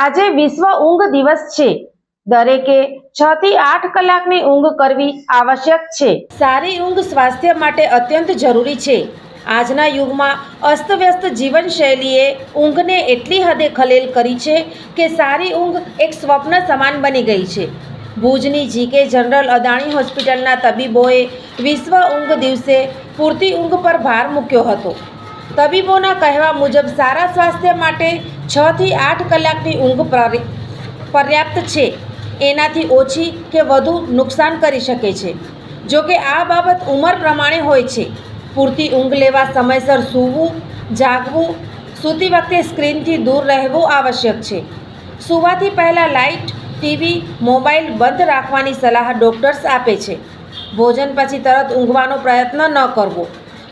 આજે વિશ્વ ઊંઘ દિવસ છે. દરેકે છ થી આઠ કલાકની ઊંઘ કરવી આવશ્યક છે. સારી ઊંઘ સ્વાસ્થ્ય માટે અત્યંત જરૂરી છે. આજના યુગમાં અસ્તવ્યસ્ત જીવનશૈલીએ ઊંઘને એટલી હદે ખલેલ કરી છે કે સારી ઊંઘ એક સ્વપ્ન સમાન બની ગઈ છે. ભુજની જીકે જનરલ અદાણી હોસ્પિટલના તબીબોએ વિશ્વ ઊંઘ દિવસે પૂરતી ઊંઘ પર ભાર મૂક્યો હતો. તબીબોના કહેવા મુજબ સારા સ્વાસ્થ્ય માટે છ થી આઠ કલાકની ઊંઘ પર્ય- પર્યાપ્ત છે. એનાથી ઓછી કે વધુ નુકસાન કરી શકે છે. જો કે આ બાબત ઉંમર પ્રમાણે હોય છે. પૂરતી ઊંઘ લેવા સમયસર સૂવું, જાગવું, સૂતી વખતે સ્ક્રીનથી દૂર રહેવું આવશ્યક છે. સૂવાથી પહેલાં લાઇટ, ટીવી મોબાઈલ બંધ રાખવાની સલાહ ડૉક્ટર્સ આપે છે. ભોજન પછી તરત ઊંઘવાનો પ્રયત્ન ન કરવો.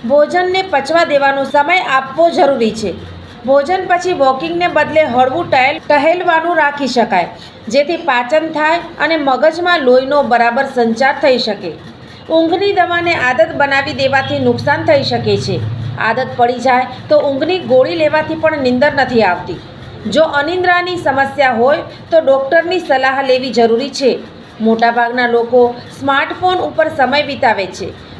ભોજનને પચવા દેવાનો સમય આપવો જરૂરી છે. ભોજન પછી વોકિંગને બદલે હળવું ટહેલ ટહેલવાનું રાખી શકાય, જેથી પાચન થાય અને મગજમાં લોહીનો બરાબર સંચાર થઈ શકે. ઊંઘની દવાને આદત બનાવી દેવાથી નુકસાન થઈ શકે છે. આદત પડી જાય તો ઊંઘની ગોળી લેવાથી પણ નિંદર નથી આવતી. જો અનિંદ્રાની સમસ્યા હોય તો ડૉક્ટરની સલાહ લેવી જરૂરી છે. મોટાભાગના લોકો સ્માર્ટફોન ઉપર સમય વિતાવે છે.